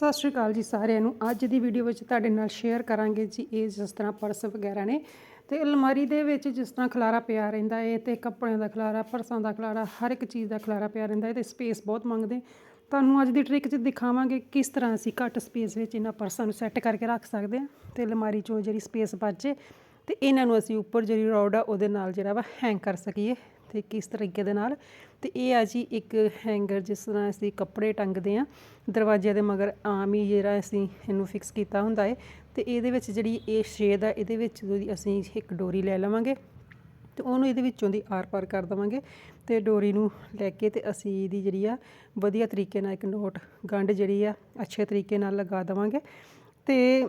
ਸਤਿ ਸ਼੍ਰੀ ਅਕਾਲ ਜੀ ਸਾਰਿਆਂ ਨੂੰ। ਅੱਜ ਦੀ ਵੀਡੀਓ ਵਿੱਚ ਤੁਹਾਡੇ ਨਾਲ ਸ਼ੇਅਰ ਕਰਾਂਗੇ ਜੀ, ਇਹ ਜਿਸ ਤਰ੍ਹਾਂ ਪਰਸ ਵਗੈਰਾ ਨੇ। ਤੇ ਅਲਮਾਰੀ ਦੇ ਵਿੱਚ ਜਿਸ ਤਰ੍ਹਾਂ ਖਲਾਰਾ ਪਿਆ ਰਹਿੰਦਾ ਹੈ ਤੇ ਕੱਪੜਿਆਂ ਦਾ ਖਲਾਰਾ, ਪਰਸਾਂ ਦਾ ਖਲਾਰਾ, ਹਰ ਇੱਕ ਚੀਜ਼ ਦਾ ਖਲਾਰਾ ਪਿਆ ਰਹਿੰਦਾ ਹੈ ਤੇ ਸਪੇਸ ਬਹੁਤ ਮੰਗਦੇ ਤੁਹਾਨੂੰ ਅੱਜ ਦੀ ਟ੍ਰਿਕ 'ਚ ਦਿਖਾਵਾਂਗੇ ਕਿਸ ਤਰ੍ਹਾਂ ਅਸੀਂ ਘੱਟ ਸਪੇਸ ਵਿੱਚ ਇਹਨਾਂ ਪਰਸਾਂ ਨੂੰ ਸੈੱਟ ਕਰਕੇ ਰੱਖ ਸਕਦੇ ਹਾਂ ਤੇ ਅਲਮਾਰੀ 'ਚੋਂ ਜਿਹੜੀ ਸਪੇਸ ਬਚੇ ਤੇ ਇਹਨਾਂ ਨੂੰ ਅਸੀਂ ਉੱਪਰ ਜਿਹੜੀ ਰੋਡ ਆ, ਉਹਦੇ ਨਾਲ ਜਿਹੜਾ ਵਾ ਹੈਂਗ ਕਰ ਸਕੀਏ। ਤੇ ਕਿਸ ਤਰੀਕੇ ਦੇ ਨਾਲ। ਤੇ ਇਹ ਆ ਜੀ ਇੱਕ ਹੈਂਗਰ ਜਿਸ ਤਰ੍ਹਾਂ ਅਸੀਂ ਕੱਪੜੇ ਟੰਗਦੇ ਆ ਦਰਵਾਜ਼ੇ ਦੇ ਮਗਰ ਆਮ ਹੀ ਜਿਹੜਾ ਅਸੀਂ ਇਹਨੂੰ ਫਿਕਸ ਕੀਤਾ ਹੁੰਦਾ ਹੈ। ਤੇ ਇਹਦੇ ਵਿੱਚ ਜਿਹੜੀ ਇਹ ਸ਼ੇਦ ਆ, ਇਹਦੇ ਵਿੱਚ ਜਿਹੜੀ ਅਸੀਂ ਇੱਕ ਡੋਰੀ ਲੈ ਲਵਾਂਗੇ ਤੇ ਉਹਨੂੰ ਇਹਦੇ ਵਿੱਚੋਂ ਦੀ ਆਰ ਪਾਰ ਕਰ ਦਵਾਂਗੇ ਤੇ ਡੋਰੀ ਨੂੰ ਲੈ ਕੇ ਤੇ ਅਸੀਂ ਇਹਦੀ ਜਿਹੜੀ ਆ, ਵਧੀਆ ਤਰੀਕੇ ਨਾਲ ਇੱਕ ਨੋਟ ਗੰਢ ਜਿਹੜੀ ਆ, ਅੱਛੇ ਤਰੀਕੇ ਨਾਲ ਲਗਾ ਦਵਾਂਗੇ। ਤੇ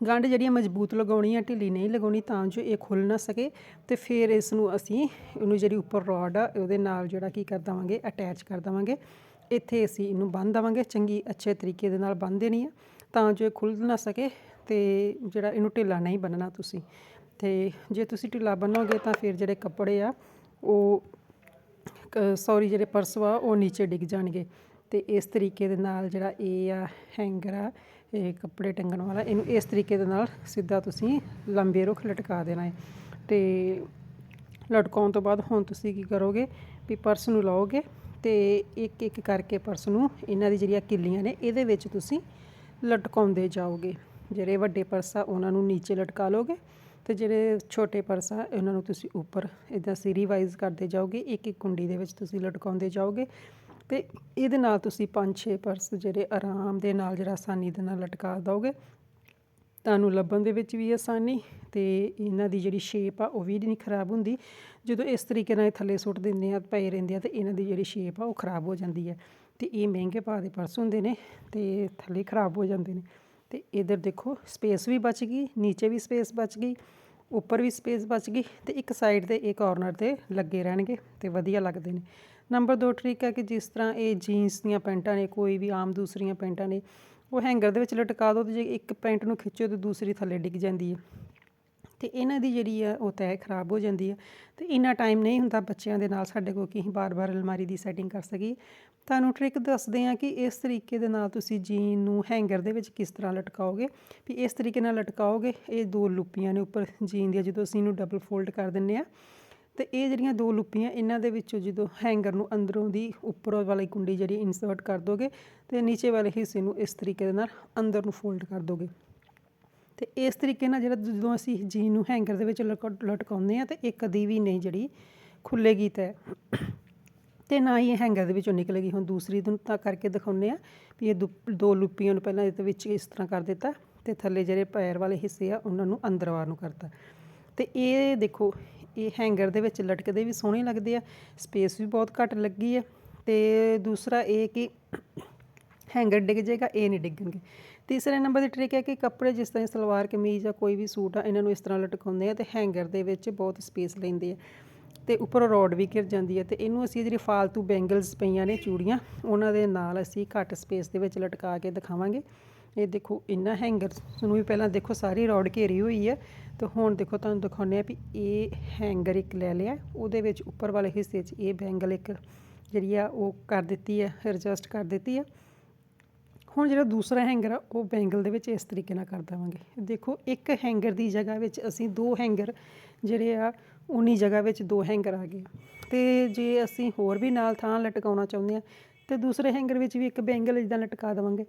ਗੰਢ ਜਿਹੜੀ ਆ ਮਜ਼ਬੂਤ ਲਗਾਉਣੀ ਆ ਢਿੱਲੀ ਨਹੀਂ ਲਗਾਉਣੀ ਤਾਂ ਜੋ ਇਹ ਖੁੱਲ ਨਾ ਸਕੇ ਤੇ ਫਿਰ ਇਸ ਨੂੰ ਅਸੀਂ ਇਹਨੂੰ ਜਿਹੜੀ ਉੱਪਰ ਰੋਡ ਆ, ਉਹਦੇ ਨਾਲ ਜਿਹੜਾ ਕੀ ਕਰ ਦਵਾਂਗੇ ਅਟੈਚ ਕਰ ਦਵਾਂਗੇ। ਇੱਥੇ ਅਸੀਂ ਇਹਨੂੰ ਬੰਨ ਦਵਾਂਗੇ, ਚੰਗੀ ਅੱਛੇ ਤਰੀਕੇ ਦੇ ਨਾਲ ਬੰਨ ਦੇਣੀ ਆ ਤਾਂ ਜੋ ਇਹ ਖੁੱਲ ਨਾ ਸਕੇ ਤੇ ਜਿਹੜਾ ਇਹਨੂੰ ਢਿੱਲਾ ਨਹੀਂ ਬੰਨਣਾ ਤੁਸੀਂ। ਤੇ ਜੇ ਤੁਸੀਂ ਢਿੱਲਾ ਬੰਨੋਗੇ ਤਾਂ ਫਿਰ ਜਿਹੜੇ ਕੱਪੜੇ ਆ, ਉਹ ਸੌਰੀ ਜਿਹੜੇ ਪਰਸ ਵਾ, ਉਹ ਨੀਚੇ ਡਿੱਗ ਜਾਣਗੇ। ਤੇ ਇਸ ਤਰੀਕੇ ਦੇ ਨਾਲ ਜਿਹੜਾ ਇਹ ਆ ਹੈਂਗਰ ਆ ਇਹ ਕੱਪੜੇ ਟੰਗਣ ਵਾਲਾ, ਇਹਨੂੰ ਇਸ ਤਰੀਕੇ ਦੇ ਨਾਲ ਸਿੱਧਾ ਤੁਸੀਂ ਲੰਬੇ ਰੁੱਖ ਲਟਕਾ ਦੇਣਾ ਹੈ। ਤੇ ਲਟਕਾਉਣ ਤੋਂ ਬਾਅਦ ਹੁਣ ਤੁਸੀਂ ਕੀ ਕਰੋਗੇ ਵੀ ਪਰਸ ਨੂੰ ਲਾਓਗੇ ਤੇ ਇੱਕ ਇੱਕ ਕਰਕੇ ਪਰਸ ਨੂੰ ਇਹਨਾਂ ਦੀ ਜਿਹੜੀਆਂ ਕਿੱਲੀਆਂ ਨੇ ਇਹਦੇ ਵਿੱਚ ਤੁਸੀਂ ਲਟਕਾਉਂਦੇ ਜਾਓਗੇ। ਜਿਹੜੇ ਵੱਡੇ ਪਰਸ ਆ, ਉਹਨਾਂ ਨੂੰ ਨੀਚੇ ਲਟਕਾ ਲੋਗੇ ਤੇ ਜਿਹੜੇ ਛੋਟੇ ਪਰਸ ਆ, ਇਹਨਾਂ ਨੂੰ ਤੁਸੀਂ ਉੱਪਰ ਇਦਾਂ ਸੀਰੀ ਵਾਈਜ਼ ਕਰਦੇ ਜਾਓਗੇ। ਇੱਕ ਇੱਕ ਕੁੰਡੀ ਦੇ ਵਿੱਚ ਤੁਸੀਂ ਲਟਕਾਉਂਦੇ ਜਾਓਗੇ। ਤੇ ਇਹਦੇ ਨਾਲ ਤੁਸੀਂ ਪੰਜ ਛੇ ਪਰਸ ਜਿਹੜੇ ਆਰਾਮ ਦੇ ਨਾਲ ਜਿਹੜਾ ਆਸਾਨੀ ਦੇ ਨਾਲ ਲਟਕਾ ਦੋਗੇ। ਤੁਹਾਨੂੰ ਲੱਭਣ ਦੇ ਵਿੱਚ ਵੀ ਆਸਾਨੀ ਤੇ ਇਹਨਾਂ ਦੀ ਜਿਹੜੀ ਸ਼ੇਪ ਆ ਉਹ ਵੀ ਨਹੀਂ ਖਰਾਬ ਹੁੰਦੀ। ਜਦੋਂ ਇਸ ਤਰੀਕੇ ਨਾਲ ਥੱਲੇ ਸੁੱਟ ਦਿੰਦੇ ਆ, ਪਏ ਰਹਿੰਦੇ ਆ ਤੇ ਇਹਨਾਂ ਦੀ ਜਿਹੜੀ ਸ਼ੇਪ ਆ ਉਹ ਖਰਾਬ ਹੋ ਜਾਂਦੀ ਹੈ ਤੇ ਇਹ ਮਹਿੰਗੇ ਭਾਅ ਦੇ ਪਰਸ ਹੁੰਦੇ ਨੇ ਤੇ ਥੱਲੇ ਖਰਾਬ ਹੋ ਜਾਂਦੇ ਨੇ। ਤੇ ਇਧਰ ਦੇਖੋ ਸਪੇਸ ਵੀ ਬਚ ਗਈ, ਨੀਚੇ ਵੀ ਸਪੇਸ ਬਚ ਗਈ, ਉੱਪਰ ਵੀ ਸਪੇਸ ਬਚ ਗਈ ਤੇ ਇੱਕ ਸਾਈਡ ਤੇ ਇਹ ਕਾਰਨਰ ਤੇ ਲੱਗੇ ਰਹਿਣਗੇ ਤੇ ਵਧੀਆ ਲੱਗਦੇ ਨੇ। ਨੰਬਰ 2 ਟ੍ਰਿਕ ਹੈ ਕਿ ਜਿਸ ਤਰ੍ਹਾਂ ਇਹ ਜੀਨਸ ਦੀਆਂ ਪੈਂਟਾਂ ਨੇ, ਕੋਈ ਵੀ ਆਮ ਦੂਸਰੀਆਂ ਪੈਂਟਾਂ ਨੇ, ਉਹ ਹੈਂਗਰ ਦੇ ਵਿੱਚ ਲਟਕਾ ਦਿਓ ਤੇ ਜੇ ਇੱਕ ਪੈਂਟ ਨੂੰ ਖਿੱਚੋ ਤੇ ਦੂਸਰੀ ਥੱਲੇ ਡਿੱਗ ਜਾਂਦੀ ਹੈ। ਤੇ ਇਹਨਾਂ ਦੀ ਜਿਹੜੀ ਆ ਉਹ ਤੈਅ ਖਰਾਬ ਹੋ ਜਾਂਦੀ ਹੈ। ਤੇ ਇੰਨਾ ਟਾਈਮ ਨਹੀਂ ਹੁੰਦਾ ਬੱਚਿਆਂ ਦੇ ਨਾਲ ਸਾਡੇ ਕੋਲ ਕਿ ਅਸੀਂ ਬਾਰ-ਬਾਰ ਅਲਮਾਰੀ ਦੀ ਸੈਟਿੰਗ ਕਰ ਸਕੀਏ। ਤੁਹਾਨੂੰ ਟ੍ਰਿਕ ਦੱਸਦੇ ਆ ਕਿ ਇਸ ਤਰੀਕੇ ਦੇ ਨਾਲ ਤੁਸੀਂ ਜੀਨ ਨੂੰ ਹੈਂਗਰ ਦੇ ਵਿੱਚ ਕਿਸ ਤਰ੍ਹਾਂ ਲਟਕਾਓਗੇ। ਵੀ ਇਸ ਤਰੀਕੇ ਨਾਲ ਲਟਕਾਓਗੇ, ਇਹ ਦੋ ਲੁੱਪੀਆਂ ਨੇ ਉੱਪਰ ਜੀਨ ਦੀਆਂ ਜਦੋਂ ਅਸੀਂ ਇਹਨੂੰ ਡਬਲ ਫੋਲਡ ਕਰ ਦਿੰਨੇ ਆ ਅਤੇ ਇਹ ਜਿਹੜੀਆਂ ਦੋ ਲੁੱਪੀਆਂ ਇਹਨਾਂ ਦੇ ਵਿੱਚੋਂ ਜਦੋਂ ਹੈਂਗਰ ਨੂੰ ਅੰਦਰੋਂ ਦੀ ਉੱਪਰੋਂ ਵਾਲੀ ਕੁੰਡੀ ਜਿਹੜੀ ਇਨਸਰਟ ਕਰ ਦੋਗੇ ਅਤੇ ਨੀਚੇ ਵਾਲੇ ਹਿੱਸੇ ਨੂੰ ਇਸ ਤਰੀਕੇ ਦੇ ਨਾਲ ਅੰਦਰ ਨੂੰ ਫੋਲਡ ਕਰ ਦੋਗੇ। ਤੇ ਇਸ ਤਰੀਕੇ ਨਾਲ ਜਿਹੜਾ ਜਦੋਂ ਅਸੀਂ ਜੀਨ ਨੂੰ ਹੈਂਗਰ ਦੇ ਵਿੱਚ ਲਟਕਾਉਂਦੇ ਆ ਤੇ ਇਹ ਕਦੀ ਵੀ ਨਹੀਂ ਜਿਹੜੀ ਖੁੱਲੇਗੀ ਤੇ ਤੇ ਨਾ ਹੀ ਇਹ ਹੈਂਗਰ ਦੇ ਵਿੱਚੋਂ ਨਿਕਲੇਗੀ। ਹੁਣ ਦੂਸਰੀ ਨੂੰ ਤਾਂ ਕਰਕੇ ਦਿਖਾਉਂਦੇ ਆ ਵੀ ਇਹ ਦੋ ਲੁੱਪੀਆਂ ਨੂੰ ਪਹਿਲਾਂ ਇਹਦੇ ਵਿੱਚ ਇਸ ਤਰ੍ਹਾਂ ਕਰ ਦਿੱਤਾ ਤੇ ਥੱਲੇ ਜਿਹੜੇ ਪੈਰ ਵਾਲੇ ਹਿੱਸੇ ਆ ਉਹਨਾਂ ਨੂੰ ਅੰਦਰ ਵਾਰ ਨੂੰ ਕਰਤਾ। ਤੇ ਇਹ ਦੇਖੋ ਇਹ ਹੈਂਗਰ ਦੇ ਵਿੱਚ ਲਟਕਦੇ ਵੀ ਸੋਹਣੇ ਲੱਗਦੇ ਆ ਸਪੇਸ ਵੀ ਬਹੁਤ ਘੱਟ ਲੱਗੀ ਹੈ ਤੇ ਦੂਸਰਾ ਇਹ ਕਿ ਹੈਂਗਰ ਡਿੱਗ ਜਾਏਗਾ, ਇਹ ਨਹੀਂ ਡਿੱਗਣਗੇ। ਤੀਸਰੇ ਨੰਬਰ ਦੀ ਟ੍ਰਿਕ ਹੈ ਕਿ ਕੱਪੜੇ ਜਿਸ ਤਰ੍ਹਾਂ ਸਲਵਾਰ, ਕਮੀਜ਼ ਜਾਂ ਕੋਈ ਵੀ ਸੂਟ ਆ, ਇਹਨਾਂ ਨੂੰ ਇਸ ਤਰ੍ਹਾਂ ਲਟਕਾਉਂਦੇ ਆ ਤੇ ਹੈਂਗਰ ਦੇ ਵਿੱਚ ਬਹੁਤ ਸਪੇਸ ਲੈਂਦੇ ਆ ਤੇ ਉੱਪਰ ਰੋਡ ਵੀ ਘਿਰ ਜਾਂਦੀ ਹੈ ਤੇ ਇਹਨੂੰ ਅਸੀਂ ਜਿਹੜੀ ਫਾਲਤੂ ਬੈਂਗਲਸ ਪਈਆਂ ਨੇ ਚੂੜੀਆਂ, ਉਹਨਾਂ ਦੇ ਨਾਲ ਅਸੀਂ ਘੱਟ ਸਪੇਸ ਦੇ ਵਿੱਚ ਲਟਕਾ ਕੇ ਦਿਖਾਵਾਂਗੇ। ਇਹ ਦੇਖੋ, ਇੰਨਾ ਹੈਂਗਰ ਨੂੰ ਵੀ ਪਹਿਲਾਂ ਦੇਖੋ, ਸਾਰੀ ਰੋਡ ਘੇਰੀ ਹੋਈ ਹੈ। ਤੇ ਹੁਣ ਦੇਖੋ, ਤੁਹਾਨੂੰ ਦਿਖਾਉਂਦੇ ਆ ਵੀ ਇਹ ਹੈਂਗਰ ਇੱਕ ਲੈ ਲਿਆ। ਉਹਦੇ ਵਿੱਚ ਉੱਪਰ ਵਾਲੇ ਹਿੱਸੇ 'ਚ ਇਹ ਬੈਂਗਲ ਇੱਕ ਜਿਹੜੀ ਆ, ਉਹ ਕਰ ਦਿੱਤੀ ਹੈ ਐਡਜਸਟ ਕਰ ਦਿੱਤੀ ਹੈ। ਹੁਣ ਜਿਹੜਾ ਦੂਸਰਾ ਹੈਂਗਰ ਆ, ਉਹ ਬੈਂਗਲ ਦੇ ਵਿੱਚ ਇਸ ਤਰੀਕੇ ਨਾਲ ਕਰ ਦੇਵਾਂਗੇ। ਦੇਖੋ, ਇੱਕ ਹੈਂਗਰ ਦੀ ਜਗ੍ਹਾ ਵਿੱਚ ਅਸੀਂ ਦੋ ਹੈਂਗਰ ਜਿਹੜੇ ਆ, ਉਨੀ ਜਗ੍ਹਾ ਵਿੱਚ ਦੋ ਹੈਂਗਰ ਆ ਗਏ। ਤੇ ਜੇ ਅਸੀਂ ਹੋਰ ਵੀ ਨਾਲ ਥਾਂ ਲਟਕਾਉਣਾ ਚਾਹੁੰਦੇ ਆ ਤੇ ਦੂਸਰੇ ਹੈਂਗਰ ਵਿੱਚ ਵੀ ਇੱਕ ਬੈਂਗਲ ਇਦਾਂ ਲਟਕਾ ਦੇਵਾਂਗੇ।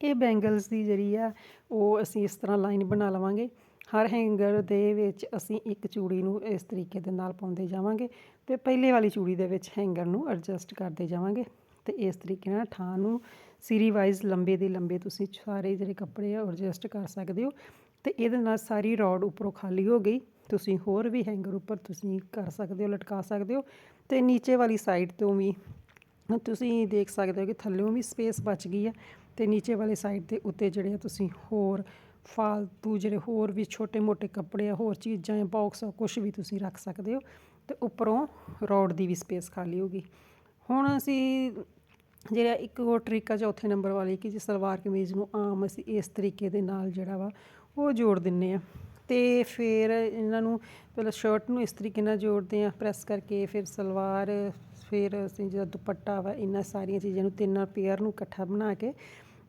ਇਹ ਬੈਂਗਲਸ ਦੀ ਜਿਹੜੀ ਆ, ਉਹ ਅਸੀਂ ਇਸ ਤਰ੍ਹਾਂ ਲਾਈਨ ਬਣਾ ਲਵਾਂਗੇ। ਹਰ ਹੈਂਗਰ ਦੇ ਵਿੱਚ ਅਸੀਂ ਇੱਕ ਚੂੜੀ ਨੂੰ ਇਸ ਤਰੀਕੇ ਦੇ ਨਾਲ ਪਾਉਂਦੇ ਜਾਵਾਂਗੇ ਤੇ ਪਹਿਲੇ ਵਾਲੀ ਚੂੜੀ ਦੇ ਵਿੱਚ ਹੈਂਗਰ ਨੂੰ ਐਡਜਸਟ ਕਰਦੇ ਜਾਵਾਂਗੇ ਤੇ ਇਸ ਤਰੀਕੇ ਨਾਲ ਥਾਂ ਨੂੰ ਸੀਰੀ ਵਾਈਜ਼ ਲੰਬੇ ਦੇ ਲੰਬੇ ਤੁਸੀਂ ਸਾਰੇ ਜਿਹੜੇ ਕੱਪੜੇ ਆ ਐਡਜਸਟ ਕਰ ਸਕਦੇ ਹੋ ਤੇ ਇਹਦੇ ਨਾਲ ਸਾਰੀ ਰੋਡ ਉੱਪਰੋਂ ਖਾਲੀ ਹੋ ਗਈ। ਤੁਸੀਂ ਹੋਰ ਵੀ ਹੈਂਗਰ ਉੱਪਰ ਤੁਸੀਂ ਕਰ ਸਕਦੇ ਹੋ, ਲਟਕਾ ਸਕਦੇ ਹੋ ਤੇ ਨੀਚੇ ਵਾਲੀ ਸਾਈਡ ਤੋਂ ਵੀ ਤੁਸੀਂ ਦੇਖ ਸਕਦੇ ਹੋ ਕਿ ਥੱਲੇੋਂ ਵੀ ਸਪੇਸ ਬਚ ਗਈ ਆ। ਤੇ ਨੀਚੇ ਵਾਲੇ ਸਾਈਡ ਦੇ ਉੱਤੇ ਜਿਹੜੇ ਆ ਤੁਸੀਂ ਹੋਰ ਫਾਲਤੂ ਜਿਹੜੇ ਹੋਰ ਵੀ ਛੋਟੇ-ਮੋਟੇ ਕੱਪੜੇ ਆ, ਹੋਰ ਚੀਜ਼ਾਂ ਆ ਬਾਕਸ ਆ ਕੁਝ ਵੀ ਤੁਸੀਂ ਰੱਖ ਸਕਦੇ ਹੋ ਤੇ ਉੱਪਰੋਂ ਰੋਡ ਦੀ ਵੀ ਸਪੇਸ ਖਾਲੀ ਹੋਗੀ ਹੁਣ ਅਸੀਂ ਜਿਹੜਾ ਇੱਕ ਹੋਰ ਟ੍ਰਿਕ ਆ ਚੌਥੇ ਨੰਬਰ ਵਾਲੀ ਕਿ ਜੇ ਸਲਵਾਰ ਕਮੀਜ਼ ਨੂੰ ਆਮ ਅਸੀਂ ਇਸ ਤਰੀਕੇ ਦੇ ਨਾਲ ਜਿਹੜਾ ਵਾ ਉਹ ਜੋੜ ਦਿੰਨੇ ਆ। ਤੇ ਫਿਰ ਇਹਨਾਂ ਨੂੰ ਪਹਿਲਾਂ ਸ਼ਰਟ ਨੂੰ ਇਸ ਤਰੀਕੇ ਨਾਲ ਜੋੜਦੇ ਆ ਪ੍ਰੈਸ ਕਰਕੇ ਫਿਰ ਸਲਵਾਰ, ਫਿਰ ਅਸੀਂ ਜਿਹੜਾ ਦੁਪੱਟਾ ਵਾ, ਇਹਨਾਂ ਸਾਰੀਆਂ ਚੀਜ਼ਾਂ ਨੂੰ ਤਿੰਨਾਂ ਪੇਅਰ ਨੂੰ ਇਕੱਠਾ ਬਣਾ ਕੇ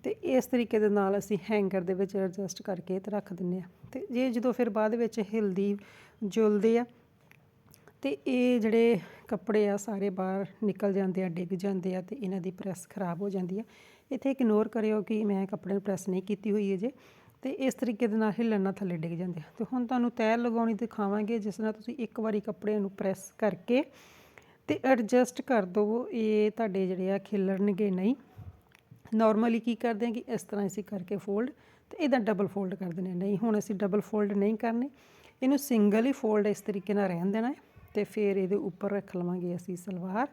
ਤੇ ਇਸ ਤਰੀਕੇ ਦੇ ਨਾਲ ਅਸੀਂ ਹੈਂਗਰ ਦੇ ਵਿੱਚ ਐਡਜਸਟ ਕਰਕੇ ਤੇ ਰੱਖ ਦਿੰਨੇ ਆ ਤੇ ਜੇ ਜਦੋਂ ਫਿਰ ਬਾਅਦ ਵਿੱਚ ਹਿਲਦੀ ਜੁਲਦੇ ਆ, ਤੇ ਇਹ ਜਿਹੜੇ ਕੱਪੜੇ ਆ ਸਾਰੇ ਬਾਹਰ ਨਿਕਲ ਜਾਂਦੇ ਆ, ਡਿੱਗ ਜਾਂਦੇ ਆ ਤੇ ਇਹਨਾਂ ਦੀ ਪ੍ਰੈਸ ਖਰਾਬ ਹੋ ਜਾਂਦੀ ਆ। ਇੱਥੇ ਇਗਨੋਰ ਕਰਿਓ ਕਿ ਮੈਂ ਕੱਪੜੇ ਨੂੰ ਪ੍ਰੈਸ ਨਹੀਂ ਕੀਤੀ ਹੋਈ ਹੈ ਜੇ ਤੇ ਇਸ ਤਰੀਕੇ ਦੇ ਨਾਲ ਹਿੱਲਣ ਨਾਲ ਥੱਲੇ ਡਿੱਗ ਜਾਂਦੇ ਆ। ਤੇ ਹੁਣ ਤੁਹਾਨੂੰ ਤੈਅ ਲਗਾਉਣੀ ਦਿਖਾਵਾਂਗੇ, ਜਿਸ ਨਾਲ ਤੁਸੀਂ ਇੱਕ ਵਾਰੀ ਕੱਪੜਿਆਂ ਨੂੰ ਪ੍ਰੈਸ ਕਰਕੇ ਤੇ ਐਡਜਸਟ ਕਰ ਦਿਓ ਇਹ ਤੁਹਾਡੇ ਜਿਹੜੇ ਆ ਖਿਲਰਨਗੇ ਨਹੀਂ। ਨਾਰਮਲੀ ਕੀ ਕਰਦੇ ਹਾਂ ਕਿ ਇਸ ਤਰ੍ਹਾਂ ਅਸੀਂ ਕਰਕੇ ਫੋਲਡ ਤੇ ਇਹਦਾ ਡਬਲ ਫੋਲਡ ਕਰ ਦਿੰਦੇ ਨਹੀਂ, ਹੁਣ ਅਸੀਂ ਡਬਲ ਫੋਲਡ ਨਹੀਂ ਕਰਨੇ। ਇਹਨੂੰ ਸਿੰਗਲ ਹੀ ਫੋਲਡ ਇਸ ਤਰੀਕੇ ਨਾਲ ਰਹਿਣ ਦੇਣਾ ਹੈ ਤੇ ਫਿਰ ਇਹਦੇ ਉੱਪਰ ਰੱਖ ਲਵਾਂਗੇ ਅਸੀਂ ਸਲਵਾਰ।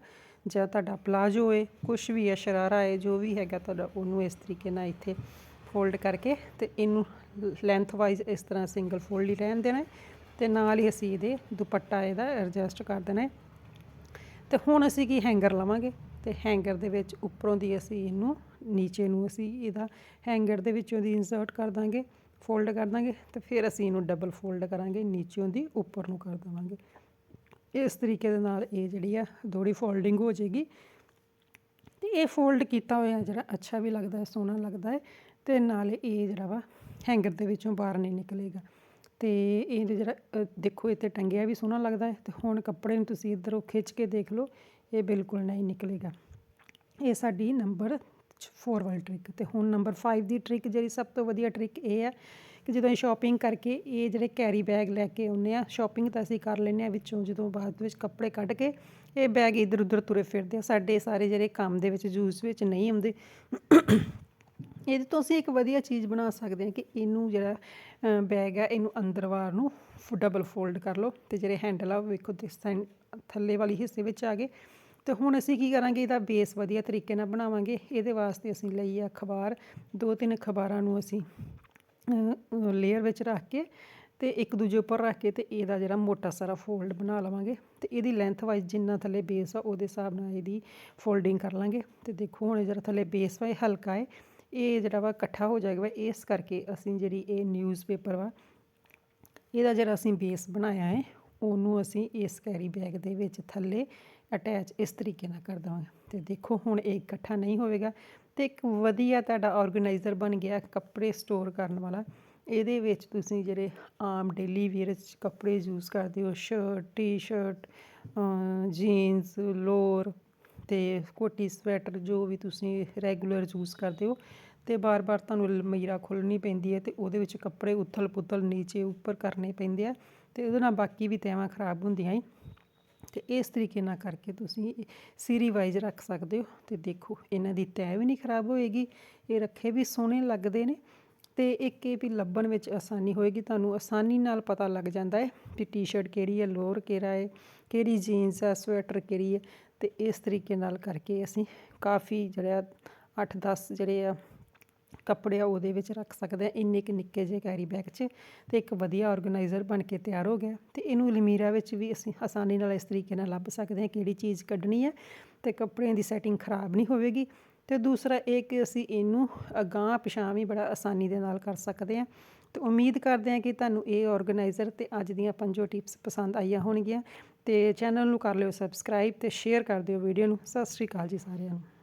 ਜਾਂ ਤੁਹਾਡਾ ਪਲਾਜੋ ਹੈ ਕੁਝ ਵੀ ਹੈ, ਸ਼ਰਾਰਾ ਹੈ, ਜੋ ਵੀ ਹੈਗਾ ਤੁਹਾਡਾ, ਉਹਨੂੰ ਇਸ ਤਰੀਕੇ ਨਾਲ ਇੱਥੇ ਫੋਲਡ ਕਰਕੇ ਤੇ ਇਹਨੂੰ ਲੈਂਥ ਵਾਈਜ਼ ਇਸ ਤਰ੍ਹਾਂ ਸਿੰਗਲ ਫੋਲਡ ਹੀ ਰਹਿਣ ਦੇਣਾ ਹੈ ਤੇ ਨਾਲ ਹੀ ਅਸੀਂ ਇਹਦੇ ਦੁਪੱਟਾ ਇਹਦਾ ਐਡਜਸਟ ਕਰ ਦੇਣਾ ਹੈ। ਤੇ ਹੁਣ ਅਸੀਂ ਕੀ ਹੈਂਗਰ ਲਵਾਂਗੇ ਤੇ ਹੈਂਗਰ ਦੇ ਵਿੱਚ ਉੱਪਰੋਂ ਦੀ ਅਸੀਂ ਇਹਨੂੰ ਨੀਚੇ ਨੂੰ ਅਸੀਂ ਇਹਦਾ ਹੈਂਗਰ ਦੇ ਵਿੱਚੋਂ ਦੀ ਇਨਸਰਟ ਕਰ ਦਾਂਗੇ ਫੋਲਡ ਕਰ ਦਾਂਗੇ ਤੇ ਫਿਰ ਅਸੀਂ ਇਹਨੂੰ ਡਬਲ ਫੋਲਡ ਕਰਾਂਗੇ ਨੀਚੇੋਂ ਦੀ ਉੱਪਰ ਨੂੰ ਕਰ ਦੇਵਾਂਗੇ। ਇਸ ਤਰੀਕੇ ਦੇ ਨਾਲ ਇਹ ਜਿਹੜੀ ਆ ਥੋੜੀ ਫੋਲਡਿੰਗ ਹੋ ਜਾਏਗੀ। ਤੇ ਇਹ ਫੋਲਡ ਕੀਤਾ ਹੋਇਆ ਜਿਹੜਾ ਅੱਛਾ ਵੀ ਲੱਗਦਾ ਹੈ ਸੋਹਣਾ ਲੱਗਦਾ ਹੈ ਤੇ ਨਾਲੇ ਇਹ ਜਿਹੜਾ ਵਾ ਹੈਂਗਰ ਦੇ ਵਿੱਚੋਂ ਬਾਹਰ ਨਹੀਂ ਨਿਕਲੇਗਾ। ਤੇ ਇਹ ਜਿਹੜਾ ਅ, ਦੇਖੋ ਇੱਥੇ ਟੰਗਿਆ ਵੀ ਸੋਹਣਾ ਲੱਗਦਾ ਹੈ ਤੇ ਹੁਣ ਕੱਪੜੇ ਨੂੰ ਤੁਸੀਂ ਇੱਧਰੋਂ ਖਿੱਚ ਕੇ ਦੇਖ ਲਓ ਇਹ ਬਿਲਕੁਲ ਨਹੀਂ ਨਿਕਲੇਗਾ। ਇਹ ਸਾਡੀ ਨੰਬਰ 4 ਵਾਲੀ ਟ੍ਰਿਕ ਤੇ ਹੁਣ ਨੰਬਰ 5 ਦੀ ਟ੍ਰਿਕ ਜਿਹੜੀ ਸਭ ਤੋਂ ਵਧੀਆ ਟ੍ਰਿਕ ਇਹ ਹੈ ਕਿ ਜਦੋਂ ਅਸੀਂ ਸ਼ਾਪਿੰਗ ਕਰਕੇ ਇਹ ਜਿਹੜੇ ਕੈਰੀ ਬੈਗ ਲੈ ਕੇ ਆਉਂਦੇ ਆ ਸ਼ਾਪਿੰਗ ਤਾਂ ਅਸੀਂ ਕਰ ਲੈਂਦੇ ਆ ਵਿੱਚੋਂ ਜਦੋਂ ਬਾਅਦ ਵਿੱਚ ਕੱਪੜੇ ਕੱਢ ਕੇ ਇਹ ਬੈਗ ਇੱਧਰ ਉੱਧਰ ਤੁਰੇ ਫਿਰਦੇ ਆ। ਸਾਡੇ ਸਾਰੇ ਜਿਹੜੇ ਕੰਮ ਦੇ ਵਿੱਚ ਯੂਜ਼ ਵਿੱਚ ਨਹੀਂ ਆਉਂਦੇ। ਇਹਦੇ ਤੋਂ ਅਸੀਂ ਇੱਕ ਵਧੀਆ ਚੀਜ਼ ਬਣਾ ਸਕਦੇ ਹਾਂ ਕਿ ਇਹਨੂੰ ਜਿਹੜਾ ਬੈਗ ਹੈ ਇਹਨੂੰ ਅੰਦਰ ਵਾਰ ਨੂੰ ਡਬਲ ਫੋਲਡ ਕਰ ਲਓ ਤੇ ਜਿਹੜੇ ਹੈਂਡਲ ਆ ਉਹ ਵੇਖੋ ਦਿਸ ਸਾਈਡ ਥੱਲੇ ਵਾਲੀ ਹਿੱਸੇ ਵਿੱਚ ਆ ਗਏ। ਤੇ ਹੁਣ ਅਸੀਂ ਕੀ ਕਰਾਂਗੇ, ਇਹਦਾ ਬੇਸ ਵਧੀਆ ਤਰੀਕੇ ਨਾਲ ਬਣਾਵਾਂਗੇ। ਇਹਦੇ ਵਾਸਤੇ ਅਸੀਂ ਲਈ ਆ ਅਖਬਾਰ ਦੋ ਤਿੰਨ ਅਖਬਾਰਾਂ ਨੂੰ ਅਸੀਂ ਲੇਅਰ ਵਿੱਚ ਰੱਖ ਕੇ ਤੇ ਇੱਕ ਦੂਜੇ ਉੱਪਰ ਰੱਖ ਕੇ ਤੇ ਇਹਦਾ ਜਿਹੜਾ ਮੋਟਾ ਸਾਰਾ ਫੋਲਡ ਬਣਾ ਲਵਾਂਗੇ। ਤੇ ਇਹਦੀ ਲੈਂਥ ਵਾਈਜ਼ ਜਿੰਨਾ ਥੱਲੇ ਬੇਸ ਆ, ਉਹਦੇ ਹਿਸਾਬ ਨਾਲ ਇਹਦੀ ਫੋਲਡਿੰਗ ਕਰ ਲਾਂਗੇ। ਤੇ ਦੇਖੋ ਹੁਣ ਜਿਹੜਾ ਥੱਲੇ ਬੇਸ ਵਾ, ਇਹ ਹਲਕਾ ਹੈ ਇਹ ਜਿਹੜਾ ਵਾ ਇਕੱਠਾ ਹੋ ਜਾਏਗਾ ਇਸ ਕਰਕੇ ਅਸੀਂ ਜਿਹੜੀ ਇਹ ਨਿਊਜ਼ਪੇਪਰ ਵਾ, ਇਹਦਾ ਜਿਹੜਾ ਅਸੀਂ ਬੇਸ ਬਣਾਇਆ ਹੈ ਉਹਨੂੰ ਅਸੀਂ ਇਸ ਕੈਰੀ ਬੈਗ ਦੇ ਵਿੱਚ ਥੱਲੇ ਅਟੈਚ ਇਸ ਤਰੀਕੇ ਨਾਲ ਕਰ ਦਵਾਂਗੇ। ਤੇ ਦੇਖੋ ਹੁਣ ਇਹ ਇਕੱਠਾ ਨਹੀਂ ਹੋਵੇਗਾ ਤੇ ਇੱਕ ਵਧੀਆ ਤੁਹਾਡਾ ਆਰਗੇਨਾਈਜ਼ਰ ਬਣ ਗਿਆ ਕੱਪੜੇ ਸਟੋਰ ਕਰਨ ਵਾਲਾ। ਇਹਦੇ ਵਿੱਚ ਤੁਸੀਂ ਜਿਹੜੇ ਆਮ ਡੇਲੀ ਵੇਅਰ 'ਚ ਕੱਪੜੇ ਯੂਜ਼ ਕਰਦੇ ਹੋ ਸ਼ਰਟ ਟੀ-ਸ਼ਰਟ ਜੀਨਸ ਲੋਅਰ ਤੇ ਕੋਟੀ ਸਵੈਟਰ ਜੋ ਵੀ ਤੁਸੀਂ ਰੈਗੂਲਰ ਯੂਜ਼ ਕਰਦੇ ਹੋ ਤੇ ਬਾਰ-ਬਾਰ ਤੁਹਾਨੂੰ ਅਲਮੀਰਾ ਖੋਲ੍ਹਣੀ ਪੈਂਦੀ ਹੈ ਤੇ ਉਹਦੇ ਵਿੱਚ ਕੱਪੜੇ ਉਥਲ-ਪੁਥਲ ਨੀਚੇ ਉੱਪਰ ਕਰਨੇ ਪੈਂਦੇ ਆ ਤੇ ਉਹਦੇ ਨਾਲ ਬਾਕੀ ਵੀ ਤੈਵਾਂ ਖਰਾਬ ਹੁੰਦੀਆਂ ਈ। ਤੇ ਇਸ ਤਰੀਕੇ ਨਾਲ ਕਰਕੇ ਤੁਸੀਂ ਸੀਰੀ ਵਾਈਜ਼ ਰੱਖ ਸਕਦੇ ਹੋ ਤੇ ਦੇਖੋ, ਇਹਨਾਂ ਦੀ ਤੈਅ ਵੀ ਨਹੀਂ ਖਰਾਬ ਹੋਏਗੀ, ਇਹ ਰੱਖੇ ਵੀ ਸੋਹਣੇ ਲੱਗਦੇ ਨੇ ਤੇ ਇੱਕ ਇਹ ਵੀ ਲੱਭਣ ਵਿੱਚ ਆਸਾਨੀ ਹੋਏਗੀ, ਤੁਹਾਨੂੰ ਆਸਾਨੀ ਨਾਲ ਪਤਾ ਲੱਗ ਜਾਂਦਾ ਹੈ ਕਿ ਟੀ-ਸ਼ਰਟ ਕਿਹੜੀ ਹੈ, ਲੋਅਰ ਕਿਹੜਾ ਹੈ, ਕਿਹੜੀ ਜੀਨਸ ਹੈ ਸਵੈਟਰ ਕਿਹੜੀ ਹੈ ਤੇ ਇਸ ਤਰੀਕੇ ਨਾਲ ਕਰਕੇ ਅਸੀਂ ਕਾਫੀ ਜਿਹੜਾ 8-10 ਜਿਹੜੇ ਆ ਕੱਪੜੇ ਆ ਉਹਦੇ ਵਿੱਚ ਰੱਖ ਸਕਦੇ ਆ, ਇੰਨੇ ਕਿ ਨਿੱਕੇ ਜਿਹੇ ਕੈਰੀ ਬੈਗ 'ਚ ਤੇ ਇੱਕ ਵਧੀਆ ਆਰਗੇਨਾਈਜ਼ਰ ਬਣ ਕੇ ਤਿਆਰ ਹੋ ਗਿਆ। ਤੇ ਇਹਨੂੰ ਅਲਮੀਰਾ ਵਿੱਚ ਵੀ ਅਸੀਂ ਆਸਾਨੀ ਨਾਲ ਇਸ ਤਰੀਕੇ ਨਾਲ ਲੱਭ ਸਕਦੇ ਹਾਂ ਕਿਹੜੀ ਚੀਜ਼ ਕੱਢਣੀ ਹੈ ਤੇ ਕੱਪੜਿਆਂ ਦੀ ਸੈਟਿੰਗ ਖਰਾਬ ਨਹੀਂ ਹੋਵੇਗੀ। ਤੇ ਦੂਸਰਾ ਇਹ ਕਿ ਅਸੀਂ ਇਹਨੂੰ ਅਗਾਂਹ ਪਿਛਾਂਹ ਵੀ ਬੜਾ ਆਸਾਨੀ ਦੇ ਨਾਲ ਕਰ ਸਕਦੇ ਹਾਂ। ਤੇ ਉਮੀਦ ਕਰਦੇ ਹਾਂ ਕਿ ਤੁਹਾਨੂੰ ਇਹ ਆਰਗੇਨਾਈਜ਼ਰ ਤੇ ਅੱਜ ਦੀਆਂ ਪੰਜੋ ਟਿਪਸ ਪਸੰਦ ਆਈਆਂ ਹੋਣਗੀਆਂ। ਤੇ ਚੈਨਲ ਨੂੰ ਕਰ ਲਿਓ ਸਬਸਕ੍ਰਾਈਬ ਤੇ ਸ਼ੇਅਰ ਕਰ ਦਿਓ ਵੀਡੀਓ ਨੂੰ। ਸਤਿ ਸ਼੍ਰੀ ਅਕਾਲ ਜੀ ਸਾਰਿਆਂ ਨੂੰ।